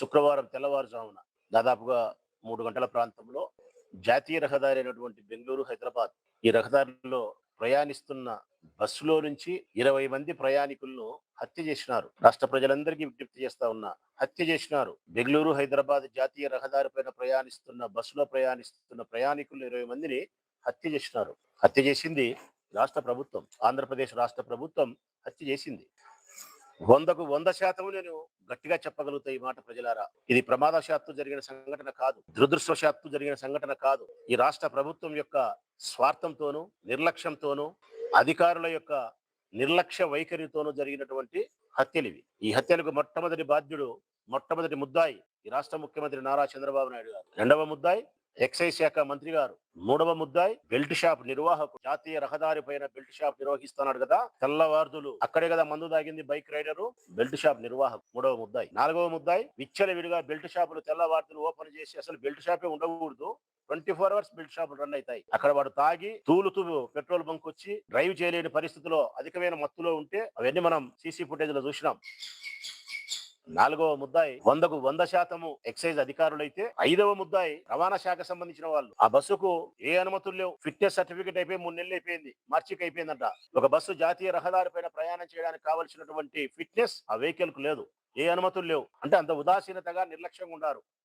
శుక్రవారం తెల్లవారుజామున దాదాపుగా మూడు గంటల ప్రాంతంలో జాతీయ రహదారి అయినటువంటి బెంగళూరు హైదరాబాద్ ఈ రహదారిలో ప్రయాణిస్తున్న బస్సులో నుంచి ఇరవై మంది ప్రయాణికులను హత్య చేసినారు. రాష్ట్ర ప్రజలందరికీ విజ్ఞప్తి చేస్తా ఉన్నా హత్య చేసినారు. బెంగళూరు హైదరాబాద్ జాతీయ రహదారి పైన ప్రయాణిస్తున్న బస్సులో ప్రయాణిస్తున్న ప్రయాణికులు ఇరవై మందిని హత్య చేసినారు. హత్య చేసింది రాష్ట్ర ప్రభుత్వం ఆంధ్రప్రదేశ్ రాష్ట్ర ప్రభుత్వం హత్య చేసింది. వందకు వంద శాతం నేను గట్టిగా చెప్పగలుగుతా ఈ మాట ప్రజలారా. ఇది ప్రమాదశాత్తు జరిగిన సంఘటన కాదు. దురదృష్టవశాత్తు జరిగిన సంఘటన కాదు. ఈ రాష్ట్ర ప్రభుత్వం యొక్క స్వార్థంతోనూ నిర్లక్ష్యంతోనూ అధికారుల యొక్క నిర్లక్ష్య వైఖరితోనూ జరిగినటువంటి హత్యలు ఇవి ఈ హత్యలకు మొట్టమొదటి బాధ్యుడు మొట్టమొదటి ముద్దాయి ఈ రాష్ట్ర ముఖ్యమంత్రి నారా చంద్రబాబు నాయుడు గారు. రెండవ ముద్దాయి ఎక్సైజ్ శాఖ మంత్రి గారు. మూడవ ముద్దాయి బెల్ట్ షాప్ నిర్వాహకు జాతీయ రహదారి పైన బెల్ట్ షాప్ నిర్వహిస్తున్నాడు కదా. తెల్లవార్దులు అక్కడే కదా మందు దాగింది బైక్ రైడరు బెల్ట్ షాప్ నిర్వాహకుడు. మూడవ ముద్దాయి. నాలుగవ ముద్దాయి విచ్చల విడిగా బెల్ట్ షాపులు తెల్లవార్దులు ఓపెన్ చేసి అసలు బెల్ట్ షాపే ఉండకూడదు. ట్వంటీ ఫోర్ అవర్స్ బెల్ట్ షాపులు రన్ అవుతాయి. అక్కడ వాడు తాగి తూలుతూ పెట్రోల్ బంక్ వచ్చి డ్రైవ్ చేయలేని పరిస్థితిలో అధికమైన మత్తులో ఉంటే అవన్నీ మనం సీసీ ఫుటేజ్లో చూసినాం. నాలుగవ ముద్దాయి వందకు వంద శాతము ఎక్సైజ్ అధికారులైతే ఐదవ ముద్దాయి రవాణా శాఖ సంబంధించిన వాళ్ళు. ఆ బస్సుకు ఏ అనుమతులు లేవు. ఫిట్నెస్ సర్టిఫికేట్ అయిపోయి మూడు నెలలు అయిపోయింది. మార్చికి అయిపోయిందంట. ఒక బస్సు జాతీయ రహదారి పైన ప్రయాణం చేయడానికి కావలసినటువంటి ఫిట్నెస్ ఆ వెహికల్కు లేదు. ఏ అనుమతులు లేవు. అంటే అంత ఉదాసీనతగా నిర్లక్ష్యంగా ఉన్నారు.